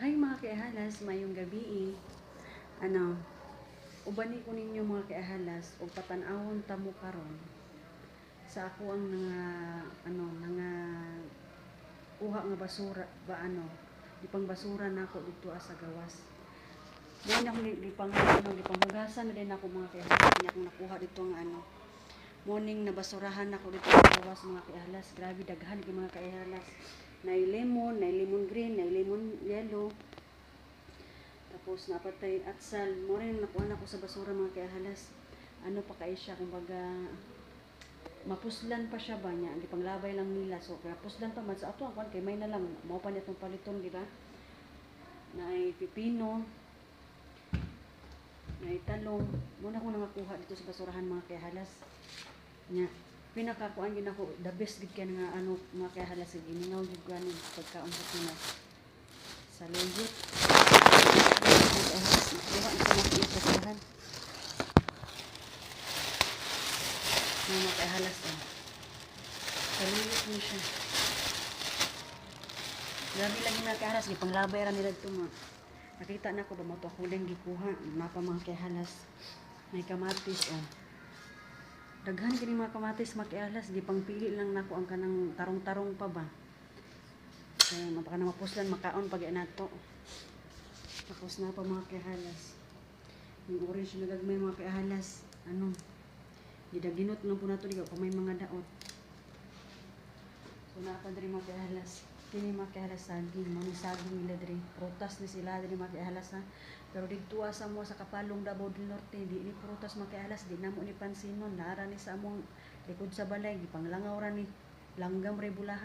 Hi mga kaihalas, mayong gabi eh. Ano, ubani ko ninyo mga kaihalas, o patanawon tamo karon sa ako ang nga, ano, nga uha nga basura, ba ano, di pang basura na ako dito sa gawas. Ngayon ako di, di pang, ano, di pang hugasan na din ako mga kaihalas, hindi ako nakuha dito nga ano, morning na basurahan ako dito sa gawas mga kaihalas, grabe daghan kay mga kaihalas. Na lemon, na lemon green, na lemon yellow. Tapos napatay atsal. Mo rin nakuha na ko sa basura mga kaihalas. Ano pa kay siya kumbaga mapuslan pa siya ba niya. Hindi panglabay lang nila. So kaya puslan pa man sa ato ang kay may na lang mao pa niya tong paliton di ba? Na ay pipino. Na ay talong. Muna ko nangakuha dito sa basurahan mga kaihalas. Nya pinakakuan gid ako the best gid kay nga ano mga kaihalas gid iningaw gid ko ano pagkaon sa Pinas. Sa legit. Nakuha na sa mga basurahan. Mga kaihalas eh. Kalimit mo siya. Grabe lagi mga kaihalas. Di panglabay ra nila ito mga. Nakita na ko ba mo to huling gikuha. Napa mga kaihalas. May kamatis oh. Daghan kini mga kamatis mga kaihalas. Di pang pili lang nako ang kanang tarong-tarong pa ba. Kaya mapaka na mapuslan makaon pag nato. Tapos na pa mga kaihalas. Yung orange na gagmay mga kaihalas. Ano? Gidaginot lang po na ito. Di pa may mga daot. So na pa diri mga kaihalas. Kini mga kaihalas saging. Mga saging nila diri. Prutas ni sila kaihalas ha. Pero dito sa mo sa kapalong Davao del Norte. Di ni prutas mga kaihalas. Di na mo ni pansinon. Nara ni sa among likod sa balay. Gipanglangaw ra ni. Langgam rebulahan.